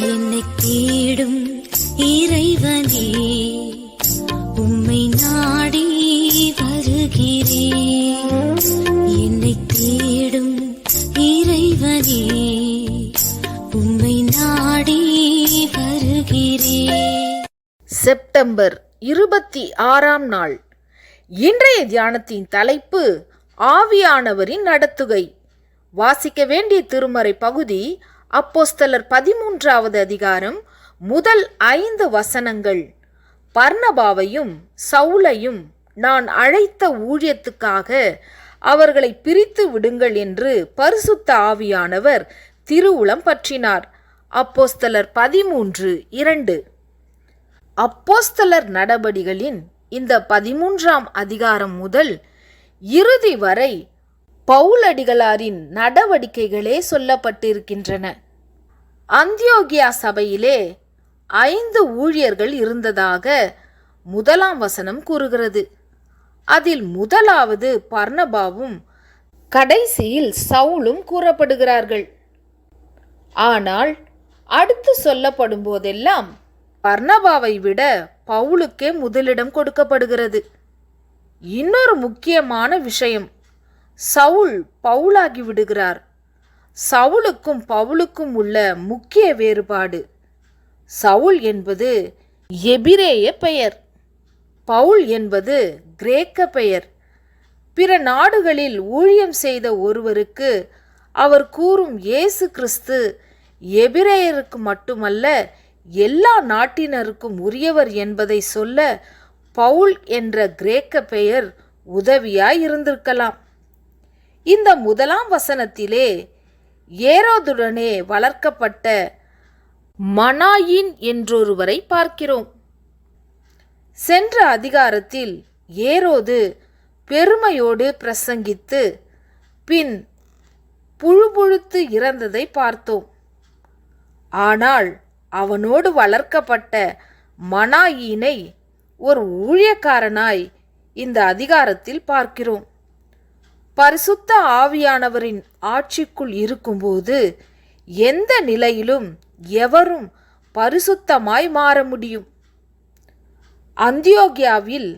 என்னை தேடும் இறைவனே உம்மை நாடி வருகிறேன் என்னை தேடும் இறைவனே உம்மை நாடி வருகிறேன் செப்டம்பர் இருபத்தி ஆறாம் நாள். இன்றைய தியானத்தின் தலைப்பு ஆவியானவரின் நடத்துகை. வாசிக்க வேண்டிய திருமறை பகுதி அப்போஸ்தலர் பதிமூன்றாவது அதிகாரம் முதல் ஐந்து வசனங்கள். பர்ணபாவையும் சவுலையும் நான் அழைத்த ஊழியத்துக்காக அவர்களை பிரித்து விடுங்கள் என்று பரிசுத்த ஆவியானவர் திருவுளம் பற்றினார். அப்போஸ்தலர் பதிமூன்று இரண்டு. அப்போஸ்தலர் நடபடிகளின் இந்த பதிமூன்றாம் அதிகாரம் முதல் இறுதி வரை பவுலடிகளாரின் நடவடிக்கைகளே சொல்லப்பட்டிருக்கின்றன. அந்தியோகியா சபையிலே ஐந்து ஊழியர்கள் இருந்ததாக முதலாம் வசனம் கூறுகிறது. அதில் முதலாவது பர்ணபாவும் கடைசியில் சவுலும் கூறப்படுகிறார்கள். ஆனால் அடுத்து சொல்லப்படும் போதெல்லாம் பர்ணபாவை விட பவுலுக்கே முதலிடம் கொடுக்கப்படுகிறது. இன்னொரு முக்கியமான விஷயம் சவுல் பவுலாகி விடுகிறார். சவுலுக்கும் பவுலுக்கும் உள்ள முக்கிய வேறுபாடு. சவுல் என்பது எபிரேய பெயர். பவுல் என்பது கிரேக்க பெயர். பிற நாடுகளில் ஊழியம் செய்த ஒருவருக்கு அவர் கூறும் இயேசு கிறிஸ்து எபிரேயருக்கு மட்டுமல்ல எல்லா நாட்டினருக்கும் உரியவர் என்பதை சொல்ல பவுல் என்ற கிரேக்க பெயர் உதவியாய் இருந்திருக்கலாம். இந்த முதலாம் வசனத்திலே ஏரோதுடனே வளர்க்கப்பட்ட மனாயின் என்றொருவரை பார்க்கிறோம். சென்ற அதிகாரத்தில் ஏரோது பெருமையோடு பிரசங்கித்து பின் புழுபுழுத்து இறந்ததை பார்த்தோம். ஆனால் அவனோடு வளர்க்கப்பட்ட மனாயினை ஒரு ஊழியக்காரனாய் இந்த அதிகாரத்தில் பார்க்கிறோம். பரிசுத்த ஆவியானவரின் ஆட்சிக்குள் இருக்கும்போது எந்த நிலையிலும் எவரும் பரிசுத்தமாய் மாற முடியும். அந்தியோகியாவில்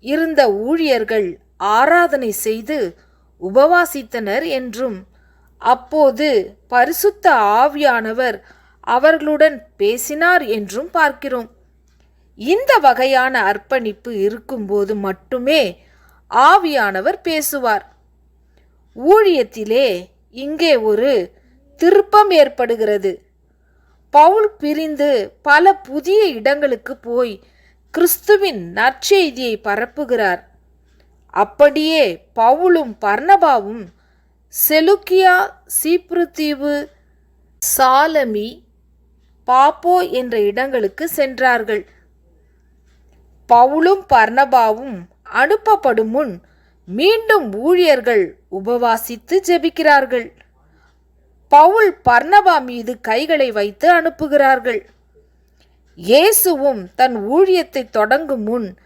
இருந்த ஊழியர்கள் ஆராதனை செய்து உபவாசித்தனர் என்றும் அப்போது பரிசுத்த ஆவியானவர் அவர்களுடன் பேசினார் என்றும் பார்க்கிறோம். இந்த வகையான அர்ப்பணிப்பு இருக்கும்போது மட்டுமே ஆவியானவர் பேசுவார். ஊழியத்திலே இங்கே ஒரு திருப்பம் ஏற்படுகிறது. பவுல் பிரிந்து பல புதிய இடங்களுக்கு போய் கிறிஸ்துவின் நற்செய்தியை பரப்புகிறார். அப்படியே பவுலும் பர்ணபாவும் செலுக்கியா சீப்ருத்தீவு சாலமி பாப்போ என்ற இடங்களுக்கு சென்றார்கள். பவுலும் பர்ணபாவும் அனுப்பப்படும் முன் மீண்டும் ஊழியர்கள் உபவாசித்து ஜெபிக்கிறார்கள். பவுல் பர்ணபா மீது கைகளை வைத்து அனுப்புகிறார்கள். இயேசுவும் தன் ஊழியத்தை தொடங்கும் முன்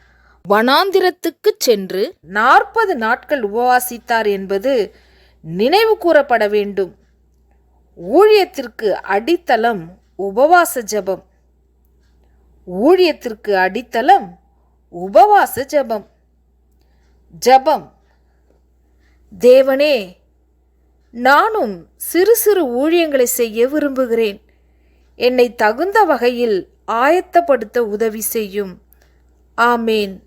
வனாந்திரத்துக்கு சென்று நாற்பது நாட்கள் உபவாசித்தார் என்பது நினைவு கூறப்பட வேண்டும். ஊழியத்திற்கு அடித்தளம் உபவாச ஜெபம். ஊழியத்திற்கு அடித்தளம் உபவாச ஜெபம். ஜபம். தேவனே நானும் சிறு சிறு ஊழியங்களை செய்ய விரும்புகிறேன். என்னை தகுந்த வகையில் ஆயத்தப்படுத்த உதவி செய்யும். ஆமேன்.